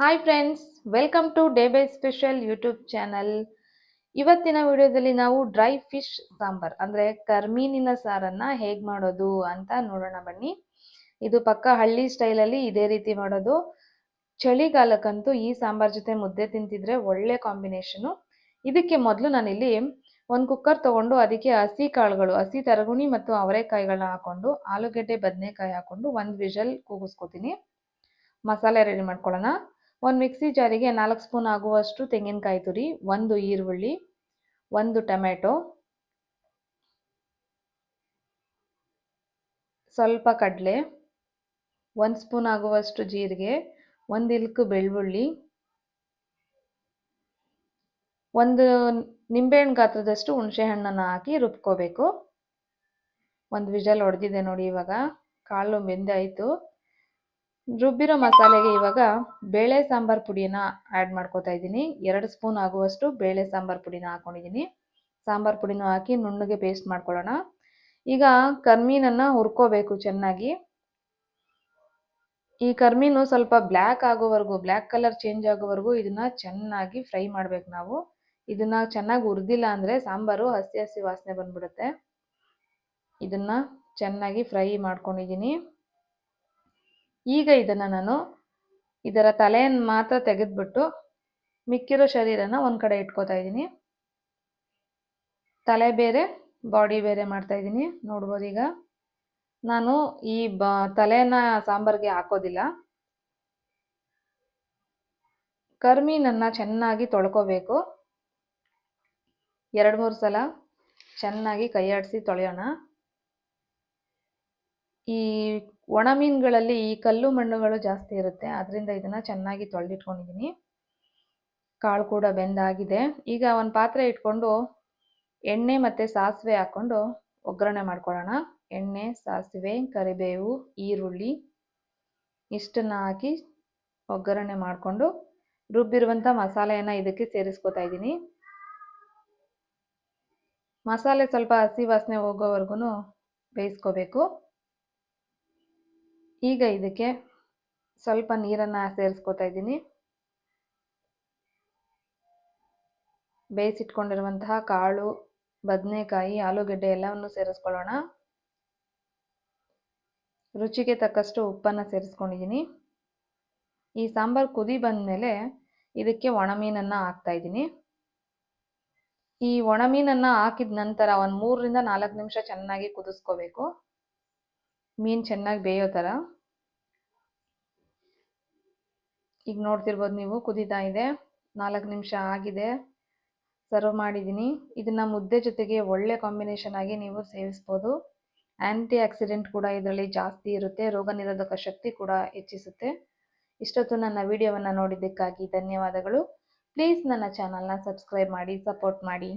Hi friends welcome to day by special YouTube channel ಇವತ್ತಿನ ವಿಡಿಯೋದಲ್ಲಿ ನಾವು ಡ್ರೈ ಫಿಶ್ ಸಾಂಬಾರ್, ಅಂದರೆ ಕರ್ಮೀನಿನ ಸಾರನ್ನು ಹೇಗೆ ಮಾಡೋದು ಅಂತ ನೋಡೋಣ ಬನ್ನಿ. ಇದು ಪಕ್ಕ ಹಳ್ಳಿ ಸ್ಟೈಲಲ್ಲಿ ಇದೇ ರೀತಿ ಮಾಡೋದು. ಚಳಿಗಾಲಕ್ಕಂತೂ ಈ ಸಾಂಬಾರ್ ಜೊತೆ ಮುದ್ದೆ ತಿಂತಿದ್ರೆ ಒಳ್ಳೆ ಕಾಂಬಿನೇಷನು ಇದಕ್ಕೆ ಮೊದಲು ನಾನಿಲ್ಲಿ ಒಂದು ಕುಕ್ಕರ್ ತಗೊಂಡು ಅದಕ್ಕೆ ಹಸಿ ಕಾಳುಗಳು, ಹಸಿ ತರಗುಣಿ ಮತ್ತು ಅವರೆಕಾಯಿಗಳನ್ನ ಹಾಕೊಂಡು, ಆಲೂಗಡ್ಡೆ, ಬದನೆಕಾಯಿ ಹಾಕೊಂಡು ಒಂದು ವಿಷಲ್ ಕೂಗಿಸ್ಕೊತೀನಿ. ಮಸಾಲೆ ರೆಡಿ ಮಾಡ್ಕೊಳ್ಳೋಣ. ಒಂದು ಮಿಕ್ಸಿ ಜಾರಿಗೆ ನಾಲ್ಕು ಸ್ಪೂನ್ ಆಗುವಷ್ಟು ತೆಂಗಿನಕಾಯಿ ತುರಿ, ಒಂದು ಈರುಳ್ಳಿ, ಒಂದು ಟೊಮೆಟೊ. ಸ್ವಲ್ಪ ಕಡಲೆ, ಒಂದು ಸ್ಪೂನ್ ಆಗುವಷ್ಟು ಜೀರಿಗೆ, ಒಂದು ಇಲ್ಕು ಬೆಳ್ಳುಳ್ಳಿ. ಒಂದು ನಿಂಬೆಹಣ್ಣು ಗಾತ್ರದಷ್ಟು ಹುಣಸೆ ಹಣ್ಣನ್ನು ಹಾಕಿ ರುಬ್ಕೋಬೇಕು. ಒಂದು ವಿಜಲ್ ಹೊಡೆದಿದೆ ನೋಡಿ ಇವಾಗ. ಕಾಳು ಬೆಂದಾಯಿತು. ರುಬ್ಬಿರೋ ಮಸಾಲೆಗೆ ಇವಾಗ ಬೇಳೆ ಸಾಂಬಾರ್ ಪುಡಿನ ಆ್ಯಡ್ ಮಾಡ್ಕೋತಾ ಇದ್ದೀನಿ. ಎರಡು ಸ್ಪೂನ್ ಆಗುವಷ್ಟು ಬೇಳೆ ಸಾಂಬಾರ್ ಪುಡಿನ ಹಾಕೊಂಡಿದ್ದೀನಿ. ಸಾಂಬಾರ್ ಪುಡಿನೂ ಹಾಕಿ ನುಣ್ಣಗೆ ಪೇಸ್ಟ್ ಮಾಡ್ಕೊಳ್ಳೋಣ. ಈಗ ಕರ್ಮೀನನ್ನು ಹುರ್ಕೋಬೇಕು ಚೆನ್ನಾಗಿ. ಈ ಕರ್ಮೀನು ಸ್ವಲ್ಪ ಬ್ಲ್ಯಾಕ್ ಆಗೋವರೆಗೂ, ಬ್ಲ್ಯಾಕ್ ಕಲರ್ ಚೇಂಜ್ ಆಗೋವರೆಗೂ ಇದನ್ನ ಚೆನ್ನಾಗಿ ಫ್ರೈ ಮಾಡ್ಬೇಕು ನಾವು. ಇದನ್ನ ಚೆನ್ನಾಗಿ ಹುರಿದಿಲ್ಲ ಅಂದರೆ ಸಾಂಬಾರು ಹಸಿ ಹಸಿ ವಾಸನೆ ಬಂದ್ಬಿಡುತ್ತೆ. ಇದನ್ನ ಚೆನ್ನಾಗಿ ಫ್ರೈ ಮಾಡ್ಕೊಂಡಿದ್ದೀನಿ. ಈಗ ಇದನ್ನು ನಾನು ಇದರ ತಲೆಯನ್ನು ಮಾತ್ರ ತೆಗೆದ್ಬಿಟ್ಟು ಮಿಕ್ಕಿರೋ ಶರೀರನ ಒಂದು ಕಡೆ ಇಟ್ಕೋತಾ ಇದ್ದೀನಿ. ತಲೆ ಬೇರೆ, ಬಾಡಿ ಬೇರೆ ಮಾಡ್ತಾ ಇದ್ದೀನಿ. ನೋಡ್ಬೋದು ಈಗ. ನಾನು ಈ ಬ, ತಲೆನ ಸಾಂಬಾರ್ಗೆ ಹಾಕೋದಿಲ್ಲ. ಕರ್ಮೀನನ್ನು ಚೆನ್ನಾಗಿ ತೊಳ್ಕೋಬೇಕು. ಎರಡು ಮೂರು ಸಲ ಚೆನ್ನಾಗಿ ಕೈಯಾಡಿಸಿ ತೊಳೆಯೋಣ. ಈ ಒಣ ಮೀನುಗಳಲ್ಲಿ ಈ ಕಲ್ಲು ಮಣ್ಣುಗಳು ಜಾಸ್ತಿ ಇರುತ್ತೆ. ಅದರಿಂದ ಇದನ್ನು ಚೆನ್ನಾಗಿ ತೊಳೆದಿಟ್ಕೊಂಡಿದ್ದೀನಿ ಕಾಳು ಕೂಡ ಬೆಂದಾಗಿದೆ. ಈಗ ಒಂದು ಪಾತ್ರೆ ಇಟ್ಕೊಂಡು ಎಣ್ಣೆ ಮತ್ತು ಸಾಸಿವೆ ಹಾಕ್ಕೊಂಡು ಒಗ್ಗರಣೆ ಮಾಡ್ಕೊಳ್ಳೋಣ. ಎಣ್ಣೆ, ಸಾಸಿವೆ, ಕರಿಬೇವು, ಈರುಳ್ಳಿ ಇಷ್ಟನ್ನು ಹಾಕಿ ಒಗ್ಗರಣೆ ಮಾಡಿಕೊಂಡು ರುಬ್ಬಿರುವಂಥ ಮಸಾಲೆಯನ್ನು ಇದಕ್ಕೆ ಸೇರಿಸ್ಕೊತಾ ಇದ್ದೀನಿ ಮಸಾಲೆ ಸ್ವಲ್ಪ ಹಸಿ ವಾಸನೆ ಹೋಗೋವರೆಗೂ ಬೇಯಿಸ್ಕೋಬೇಕು. ಈಗ ಇದಕ್ಕೆ ಸ್ವಲ್ಪ ನೀರನ್ನು ಸೇರಿಸ್ಕೊತಾ ಇದ್ದೀನಿ. ಬೇಯಿಸಿಟ್ಕೊಂಡಿರುವಂತಹ ಕಾಳು, ಬದನೆಕಾಯಿ, ಆಲೂಗಡ್ಡೆ ಎಲ್ಲವನ್ನು ಸೇರಿಸ್ಕೊಳ್ಳೋಣ. ರುಚಿಗೆ ತಕ್ಕಷ್ಟು ಉಪ್ಪನ್ನು ಸೇರಿಸ್ಕೊಂಡಿದ್ದೀನಿ. ಈ ಸಾಂಬಾರ್ ಕುದಿ ಬಂದಮೇಲೆ ಇದಕ್ಕೆ ಒಣಮೀನನ್ನು ಹಾಕ್ತಾ ಇದ್ದೀನಿ. ಈ ಒಣಮೀನನ್ನು ಹಾಕಿದ ನಂತರ ಒಂದು ಮೂರರಿಂದ ನಾಲ್ಕು ನಿಮಿಷ ಚೆನ್ನಾಗಿ ಕುದಿಸ್ಕೋಬೇಕು. ಮೀನು ಚೆನ್ನಾಗಿ ಬೇಯೋ ಥರ ಈಗ ನೋಡ್ತಿರ್ಬೋದು ನೀವು, ಕುದೀತಾ ಇದೆ. ನಾಲ್ಕು ನಿಮಿಷ ಆಗಿದೆ. ಸರ್ವ್ ಮಾಡಿದ್ದೀನಿ. ಇದನ್ನು ಮುದ್ದೆ ಜೊತೆಗೆ ಒಳ್ಳೆ ಕಾಂಬಿನೇಷನ್ ಆಗಿ ನೀವು ಸೇವಿಸ್ಬೋದು. ಆ್ಯಂಟಿ ಆಕ್ಸಿಡೆಂಟ್ ಕೂಡ ಇದರಲ್ಲಿ ಜಾಸ್ತಿ ಇರುತ್ತೆ. ರೋಗ ನಿರೋಧಕ ಶಕ್ತಿ ಕೂಡ ಹೆಚ್ಚಿಸುತ್ತೆ. ಇಷ್ಟೊತ್ತು ನನ್ನ ವಿಡಿಯೋವನ್ನು ನೋಡಿದ್ದಕ್ಕಾಗಿ ಧನ್ಯವಾದಗಳು. ಪ್ಲೀಸ್ ನನ್ನ ಚಾನಲ್ನ ಸಬ್ಸ್ಕ್ರೈಬ್ ಮಾಡಿ ಸಪೋರ್ಟ್ ಮಾಡಿ.